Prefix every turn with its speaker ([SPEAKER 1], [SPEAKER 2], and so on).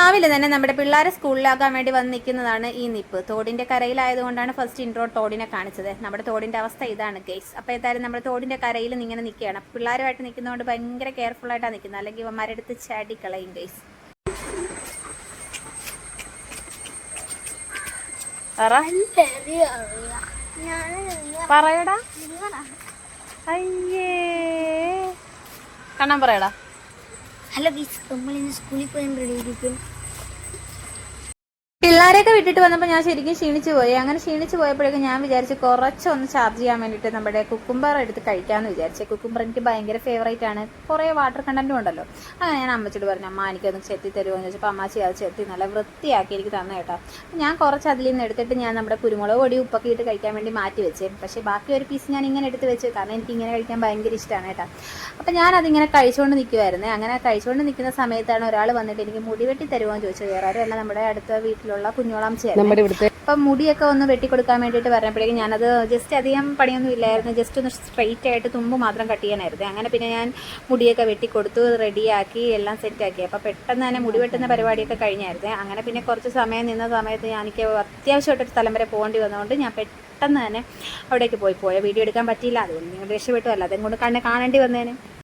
[SPEAKER 1] രാവിലെ തന്നെ നമ്മുടെ പിള്ളേരെ സ്കൂളിലാക്കാൻ വേണ്ടി വന്ന് നിൽക്കുന്നതാണ് ഈ നിപ്പ്. തോടിന്റെ കരയിലായതുകൊണ്ടാണ് ഫസ്റ്റ് ഇൻട്രോ തോടിനെ കാണിച്ചത്. നമ്മുടെ തോടിന്റെ അവസ്ഥ ഇതാണ് ഗെയ്സ് അപ്പോൾ ഏതായാലും നമ്മുടെ തോടിന്റെ കരയിൽ ഇങ്ങനെ നിൽക്കുകയാണ്. പിള്ളേരുമായിട്ട് നിൽക്കുന്നതുകൊണ്ട് ഭയങ്കര കെയർഫുൾ ആയിട്ടാണ് നിൽക്കുന്നത്. അല്ലെങ്കിൽ ഇവന്മാരെടുത്ത് ചാടി കളയും ഗെയ്സ് പറയടാ. അയ്യേ. കണ്ണാൻ പറയടാ.
[SPEAKER 2] ഹലോ ഗീസ് നമ്മൾ ഇന്ന് സ്കൂളിൽ റെഡി റെഡിയിരിക്കും
[SPEAKER 1] പിള്ളേരെയൊക്കെ വിട്ടിട്ട് വന്നപ്പോൾ ഞാൻ ശരിക്കും ക്ഷീണിച്ചു പോയി. അങ്ങനെ ക്ഷീണിച്ചു പോയപ്പോഴേക്കും ഞാൻ വിചാരിച്ചു കുറച്ചൊന്ന് ചാർജ് ചെയ്യാൻ വേണ്ടിയിട്ട് നമ്മുടെ കുക്കുംബർ എടുത്ത് കഴിക്കാമെന്ന് വിചാരിച്ചു. കുക്കുംബർ എനിക്ക് ഭയങ്കര ഫേവറേറ്റ് ആണ്. കുറേ വാട്ടർ കണ്ടന്റും ഉണ്ടല്ലോ. അങ്ങനെ ഞാൻ അമ്മച്ചോട് പറഞ്ഞു അമ്മ എനിക്കൊന്ന് ചെത്തി തരുമോ എന്ന് ചോദിച്ചപ്പോൾ അമ്മാച്ചി അത് ചെത്തി നല്ല വൃത്തിയാക്കി എനിക്ക് തന്നെ കേട്ടോ. ഞാൻ കുറച്ച് അതിൽ നിന്ന് എടുത്തിട്ട് ഞാൻ നമ്മുടെ കുരുമുളക് പൊടി ഉപ്പൊക്കെ ഇട്ട് കഴിക്കാൻ വേണ്ടി മാറ്റി വെച്ചേ. പക്ഷേ ബാക്കി ഒരു പീസ് ഞാൻ ഇങ്ങനെ എടുത്ത് വെച്ചു. കാരണം എനിക്ക് ഇങ്ങനെ കഴിക്കാൻ ഭയങ്കര ഇഷ്ടമാണ് കേട്ടോ. അപ്പോൾ ഞാൻ അതിങ്ങനെ കഴിച്ചുകൊണ്ട് നിൽക്കുമായിരുന്നേ അങ്ങനെ കഴിച്ചുകൊണ്ട് നിൽക്കുന്ന സമയത്താണ് ഒരാൾ വന്നിട്ട് എനിക്ക് മുടി വെട്ടി തരുമോ എന്ന് ചോദിച്ചത്. വേറെ അല്ല നമ്മുടെ അടുത്ത വീട്ടിലുള്ള കുഞ്ഞോളാം ചേട്ടൻ
[SPEAKER 3] നമ്മുടെ ഇവിടുത്തെ
[SPEAKER 1] അപ്പം മുടിയൊക്കെ ഒന്ന് വെട്ടിക്കൊടുക്കാൻ വേണ്ടിയിട്ട് പറഞ്ഞപ്പോഴേക്കും ഞാനത് ജസ്റ്റ് അധികം പണിയൊന്നും ഇല്ലായിരുന്നു. ജസ്റ്റ് ഒന്ന് സ്ട്രെയിറ്റ് ആയിട്ട് തുമ്പ് മാത്രം കട്ട് ചെയ്യാനായിരുന്നു. അങ്ങനെ പിന്നെ ഞാൻ മുടിയൊക്കെ വെട്ടിക്കൊടുത്തു റെഡിയാക്കി എല്ലാം സെറ്റാക്കി അപ്പോൾ പെട്ടെന്ന് തന്നെ മുടി വെട്ടുന്ന പരിപാടിയൊക്കെ കഴിഞ്ഞായിരുന്നു. അങ്ങനെ പിന്നെ കുറച്ച് സമയം നിന്ന സമയത്ത് എനിക്ക് അത്യാവശ്യമായിട്ടൊരു സ്ഥലം വരെ പോകേണ്ടി വന്നതുകൊണ്ട് ഞാൻ പെട്ടെന്ന് തന്നെ അവിടേക്ക് പോയി. പോയ വീഡിയോ എടുക്കാൻ പറ്റിയില്ല. അതുകൊണ്ട് നിങ്ങൾ രക്ഷപ്പെട്ടു. അല്ല അതും കൊണ്ട് കണ്ണ് കാണേണ്ടി വന്നേനെ?